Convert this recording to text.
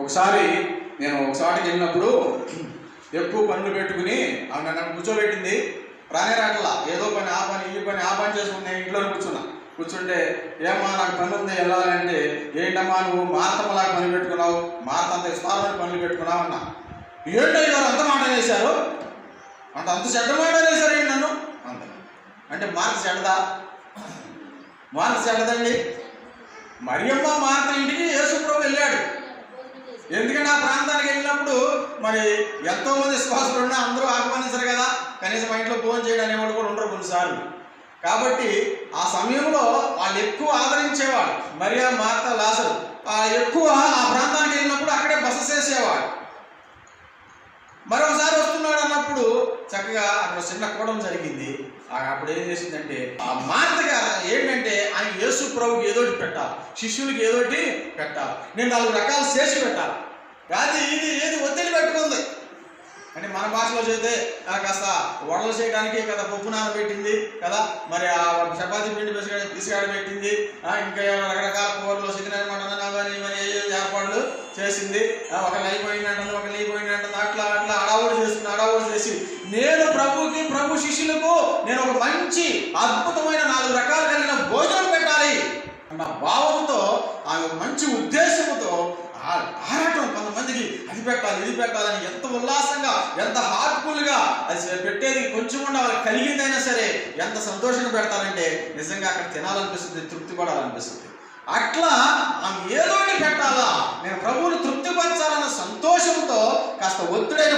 ఒకసారి నేను ఒకసారికి వెళ్ళినప్పుడు ఎక్కువ పనులు పెట్టుకుని ఆమె నన్ను కూర్చోబెట్టింది. రానే రాకలా. ఏదో పని ఆ పని ఈ పని ఆ పని చేసుకుని నేను ఇంట్లో కూర్చున్నా. కూర్చుంటే ఏమా నాకు పని ఉంది వెళ్ళాలంటే ఏంటమ్మా నువ్వు మార్తమ్మలాగా పని పెట్టుకున్నావు? మాత అంత విస్తారమైన పనులు పెట్టుకున్నావు అన్నా. ఏంటో గారు అంత మాట చేశారు అంత అంత చెడ్డ మాట చేశారు ఏంటి నన్ను? అంత అంటే మార్క్స్ చెడ్డదా? మార్క్స్ చెడ్డదండి. మరియమ్మ మాత ఇంటికి యేసుప్రభు వెళ్ళాడు. ఎందుకంటే ఆ ప్రాంతానికి వెళ్ళినప్పుడు మరి ఎంతోమంది మంది ఉన్నా అందరూ ఆహ్వానించరు కదా. కనీసం ఇంట్లో ఫోన్ చేయడం అనేవాళ్ళు కూడా ఉండరు కొన్నిసార్లు. కాబట్టి ఆ సమయంలో వాళ్ళు ఎక్కువ ఆదరించేవాడు మరియా మార్త లాసరు ఆ ఎక్కువ ఆ ప్రాంతానికి వెళ్ళినప్పుడు అక్కడే బస చేసేవాడు మరొకసారి వస్తున్నాడు అన్నప్పుడు చక్కగా అక్కడ చిన్న కూడం జరిగింది. అప్పుడు ఏం చేసిందంటే ఆ మార్తగా ఏంటంటే ప్రభుకి ఏదోటి పెట్టాలి. శిష్యులకి ఏదోటి పెట్టాలి. నేను నాలుగు రకాలు చేసి పెట్టాలి. అది ఇది ఏది ఒత్తిడి పెట్టుకుంది. అంటే మన భాషలో చేస్తే కాస్త వడలు చేయడానికి కదా పప్పు నానబెట్టింది కదా మరి ఆ చపాతీ పిండి పిసికాడ పిసిగాడ పెట్టింది. ఇంకా రకరకాల కూరలు చికెన్ మటన్ అవన్నీ ఏర్పాట్లు చేసింది. ఒక ఒకళ్ళు అయిపోయిందంటుంది ఒకళ్ళు అయిపోయిందంటుంది అట్లా అట్లా అడావుడు చేస్తుంది అడావుడు చేసి. నేను ప్రభుకి ప్రభు శిష్యులకు నేను ఒక మంచి అద్భుతమైన నాలుగు రకాలు కలిగిన భోజనం పెట్టాను అన్న భావంతో ఆమె ఒక మంచి ఉద్దేశంతో ఆరాటం కొంతమందికి అది పెట్టాలి ఇది పెట్టాలని ఎంత ఉల్లాసంగా ఎంత హార్ట్ఫుల్గా అది పెట్టేది కొంచెం ఉండ వాళ్ళకి కలిగిందైనా సరే ఎంత సంతోషంగా పెడతారంటే నిజంగా అక్కడ తినాలనిపిస్తుంది తృప్తి పడాలనిపిస్తుంది అట్లా ఆమె ఏదో ఒకటి పెట్టాలా నేను ప్రభువుని తృప్తిపరచాలన్న సంతోషంతో కాస్త ఒత్తిడైన